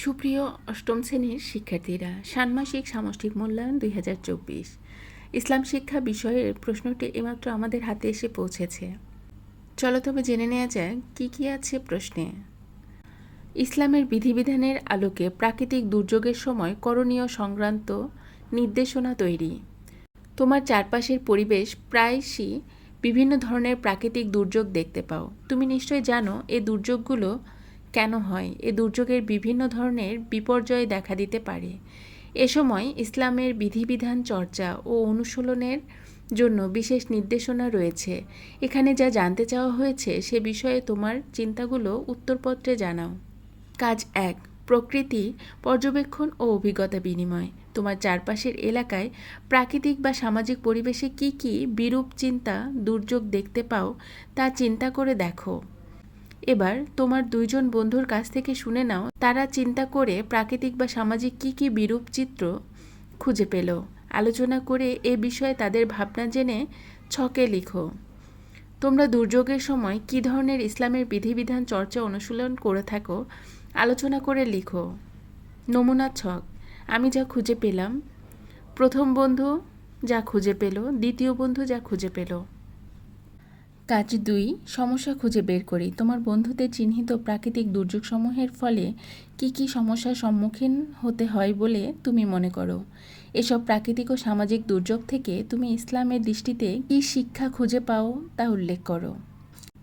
সুপ্রিয় অষ্টম শ্রেণির শিক্ষার্থীরা, ষান্মাসিক সামষ্টিক মূল্যায়ন দুই হাজার চব্বিশ। ইসলাম শিক্ষা বিষয়ের প্রশ্নটি এইমাত্র আমাদের হাতে এসে পৌঁছেছে। চলো তবে জেনে নেওয়া যাক, কী কী আছে প্রশ্নে। ইসলামের বিধিবিধানের আলোকে প্রাকৃতিক দুর্যোগের সময় করণীয় সংক্রান্ত নির্দেশনা তৈরি। তোমার চারপাশের পরিবেশ প্রায়শই বিভিন্ন ধরনের প্রাকৃতিক দুর্যোগ দেখতে পাও। তুমি নিশ্চয়ই জানো, এই দুর্যোগগুলো কেন হয়? এ দুর্যোগের বিভিন্ন ধরনের বিপর্যয় দেখা দিতে পারে। এ সময় ইসলামের বিধিবিধান চর্চা ও অনুশীলনের জন্য বিশেষ নির্দেশনা রয়েছে। এখানে যা জানতে চাওয়া হয়েছে সে বিষয়ে তোমার চিন্তাগুলো উত্তরপত্রে জানাও। কাজ এক, প্রকৃতি, পর্যবেক্ষণ ও অভিজ্ঞতা বিনিময়। তোমার চারপাশের এলাকায় প্রাকৃতিক বা সামাজিক পরিবেশে কি কি বিরূপ চিন্তা, দুর্যোগ দেখতে পাও, তা চিন্তা করে দেখো। এবার তোমার দুইজন বন্ধুর কাছ থেকে শুনে নাও, তারা চিন্তা করে প্রাকৃতিক বা সামাজিক কি কি বিরূপ চিত্র খুঁজে পেল। আলোচনা করে এ বিষয়ে তাদের ভাবনা জেনে ছকে লিখো। তোমরা দুর্যোগের সময় কী ধরনের ইসলামের বিধিবিধান চর্চা অনুশীলন করে থাকো, আলোচনা করে লিখো। নমুনা ছক। আমি যা খুঁজে পেলাম, প্রথম বন্ধু যা খুঁজে পেল, দ্বিতীয় বন্ধু যা খুঁজে পেল। কাজ দুই, সমস্যা খুঁজে বের করি। তোমার বন্ধুদের চিহ্নিত প্রাকৃতিক দুর্যোগসমূহের ফলে কি কি সমস্যার সম্মুখীন হতে হয় বলে তুমি মনে করো? এসব প্রাকৃতিক ও সামাজিক দুর্যোগ থেকে তুমি ইসলামের দৃষ্টিতে কি শিক্ষা খুঁজে পাও তা উল্লেখ করো।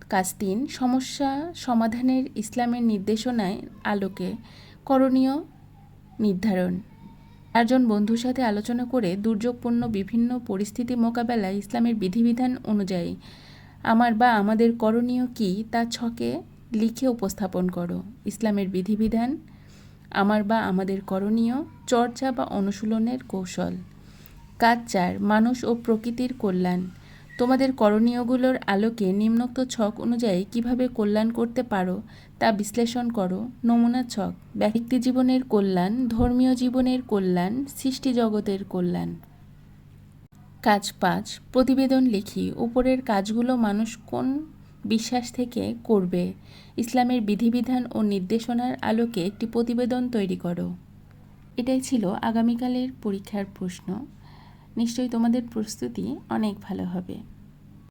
কাজ তিন, সমস্যা সমাধানের ইসলামের নির্দেশনায় আলোকে করণীয় নির্ধারণ। চারজন বন্ধুর সাথে আলোচনা করে দুর্যোগপূর্ণ বিভিন্ন পরিস্থিতি মোকাবেলায় ইসলামের বিধিবিধান অনুযায়ী আমার বা আমাদের করণীয় কী তা ছকে লিখে উপস্থাপন করো। ইসলামের বিধিবিধান, আমার বা আমাদের করণীয়, চর্চা বা অনুশীলনের কৌশল। কাজ চার, মানুষ ও প্রকৃতির কল্যাণ। তোমাদের করণীয়গুলোর আলোকে নিম্নোক্ত ছক অনুযায়ী কীভাবে কল্যাণ করতে পারো তা বিশ্লেষণ করো। নমুনা ছক, ব্যক্তি জীবনের কল্যাণ, ধর্মীয় জীবনের কল্যাণ, সৃষ্টি জগতের কল্যাণ। কাজ পাঁচ, প্রতিবেদন লিখি। উপরের কাজগুলো মানুষ কোন বিশ্বাস থেকে করবে? ইসলামের বিধিবিধান ও নির্দেশনার আলোকে একটি প্রতিবেদন তৈরি করো। এটাই ছিল আগামীকালের পরীক্ষার প্রশ্ন। নিশ্চয়ই তোমাদের প্রস্তুতি অনেক ভালো হবে।